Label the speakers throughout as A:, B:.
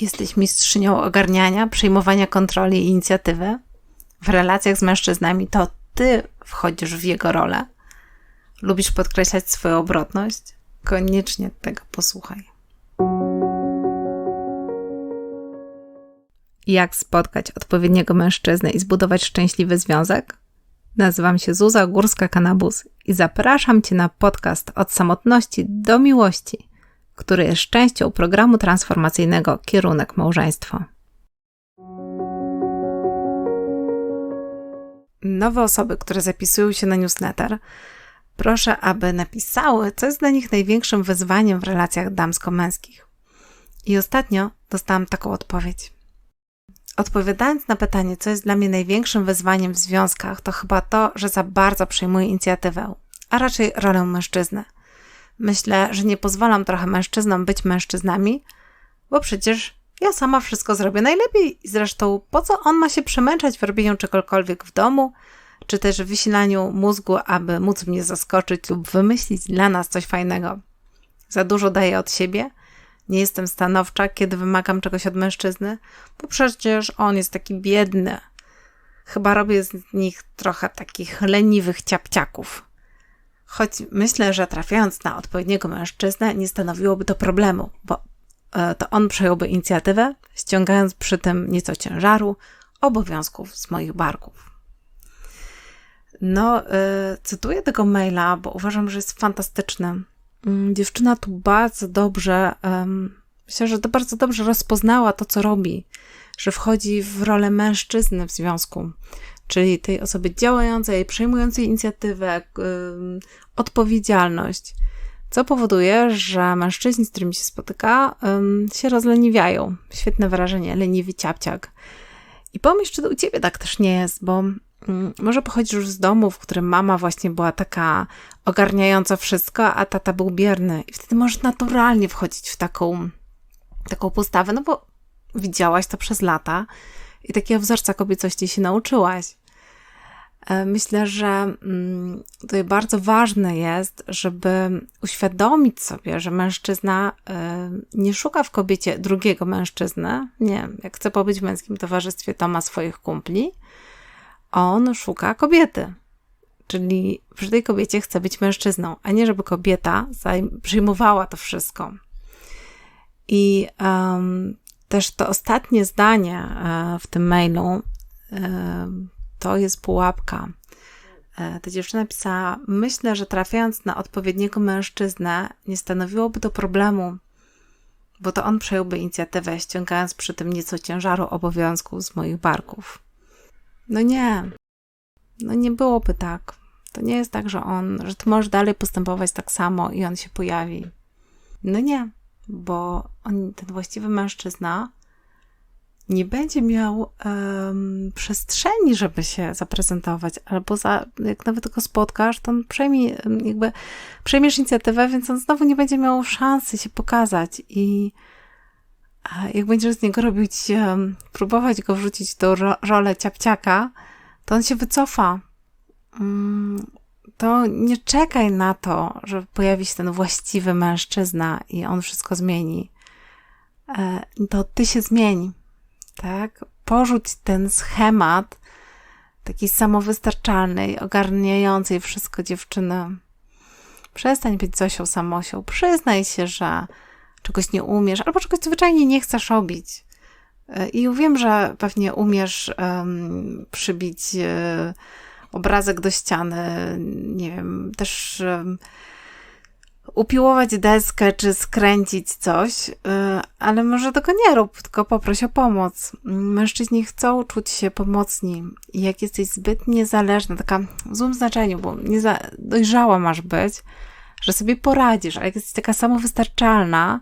A: Jesteś mistrzynią ogarniania, przejmowania kontroli i inicjatywy. W relacjach z mężczyznami to ty wchodzisz w jego rolę. Lubisz podkreślać swoją obrotność? Koniecznie tego posłuchaj. Jak spotkać odpowiedniego mężczyznę i zbudować szczęśliwy związek? Nazywam się Zuza Górska-Kanabus i zapraszam Cię na podcast Od samotności do miłości – który jest częścią programu transformacyjnego Kierunek Małżeństwo. Nowe osoby, które zapisują się na newsletter, proszę, aby napisały, co jest dla nich największym wyzwaniem w relacjach damsko-męskich. I ostatnio dostałam taką odpowiedź. Odpowiadając na pytanie, co jest dla mnie największym wyzwaniem w związkach, to chyba to, że za bardzo przejmuję inicjatywę, a raczej rolę mężczyzny – Myślę, że nie pozwalam trochę mężczyznom być mężczyznami, bo przecież ja sama wszystko zrobię najlepiej. Zresztą po co on ma się przemęczać w robieniu czegokolwiek w domu, czy też w wysilaniu mózgu, aby móc mnie zaskoczyć lub wymyślić dla nas coś fajnego. Za dużo daję od siebie. Nie jestem stanowcza, kiedy wymagam czegoś od mężczyzny, bo przecież on jest taki biedny. Chyba robię z nich trochę takich leniwych ciapciaków. Choć myślę, że trafiając na odpowiedniego mężczyznę nie stanowiłoby to problemu, bo e, to on przejąłby inicjatywę, ściągając przy tym nieco ciężaru, obowiązków z moich barków. No, e, cytuję tego maila, bo uważam, że jest fantastyczny. Mm, dziewczyna tu bardzo dobrze, myślę, że to bardzo dobrze rozpoznała to, co robi, że wchodzi w rolę mężczyzny w związku, czyli tej osoby działającej, przejmującej inicjatywę, odpowiedzialność, co powoduje, że mężczyźni, z którymi się spotyka, się rozleniwiają. Świetne wyrażenie, leniwy ciapciak. I pomyśl, czy to u ciebie tak też nie jest, bo może pochodzisz już z domu, w którym mama właśnie była taka ogarniająca wszystko, a tata był bierny. I wtedy możesz naturalnie wchodzić w taką, taką postawę, no bo widziałaś to przez lata i takiego wzorca kobiecości się nauczyłaś. E, myślę, że mm, tutaj bardzo ważne jest, żeby uświadomić sobie, że mężczyzna e, nie szuka w kobiecie drugiego mężczyzny. Nie, jak chce pobyć w męskim towarzystwie, to ma swoich kumpli. On szuka kobiety. Czyli przy tej kobiecie chce być mężczyzną, a nie żeby kobieta przyjmowała to wszystko. I um, też to ostatnie zdanie e, w tym mailu to jest pułapka. E, ta dziewczyna pisała: Myślę, że trafiając na odpowiedniego mężczyznę, nie stanowiłoby to problemu, bo to on przejąłby inicjatywę, ściągając przy tym nieco ciężaru obowiązków z moich barków. No nie. No nie byłoby tak. To nie jest tak, że on, że ty możesz dalej postępować tak samo i on się pojawi. No nie, bo on, ten właściwy mężczyzna nie będzie miał um, przestrzeni, żeby się zaprezentować, albo za, jak nawet go spotkasz, to on przejmie, jakby przejmiesz inicjatywę, więc on znowu nie będzie miał szansy się pokazać i jak będziesz z niego robić, um, próbować go wrzucić do ro rolę ciapciaka, to on się wycofa. Um, to nie czekaj na to, że pojawi się ten właściwy mężczyzna i on wszystko zmieni. E, to ty się zmieni tak? Porzuć ten schemat takiej samowystarczalnej, ogarniającej wszystko dziewczyny. Przestań być Zosią samosią. Przyznaj się, że czegoś nie umiesz, albo czegoś zwyczajnie nie chcesz robić. I wiem, że pewnie umiesz um, przybić um, obrazek do ściany, nie wiem, też um, upiłować deskę czy skręcić coś, y, ale może tego nie rób, tylko poproś o pomoc. Mężczyźni chcą czuć się pomocni i jak jesteś zbyt niezależna, taka w złym znaczeniu, bo nieza, dojrzała masz być, że sobie poradzisz, a jak jesteś taka samowystarczalna,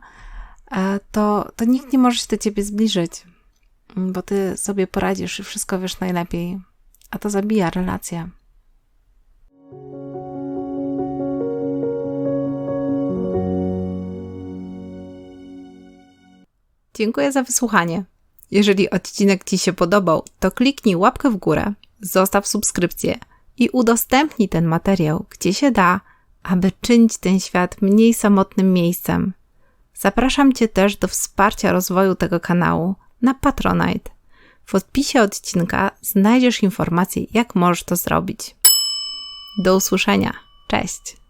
A: e, to, to nikt nie może się do ciebie zbliżyć, bo ty sobie poradzisz i wszystko wiesz najlepiej, a to zabija relacje. Dziękuję za wysłuchanie. Jeżeli odcinek Ci się podobał, to kliknij łapkę w górę, zostaw subskrypcję i udostępnij ten materiał, gdzie się da, aby czynić ten świat mniej samotnym miejscem. Zapraszam Cię też do wsparcia rozwoju tego kanału na Patronite. W odpisie odcinka znajdziesz informacje, jak możesz to zrobić. Do usłyszenia. Cześć!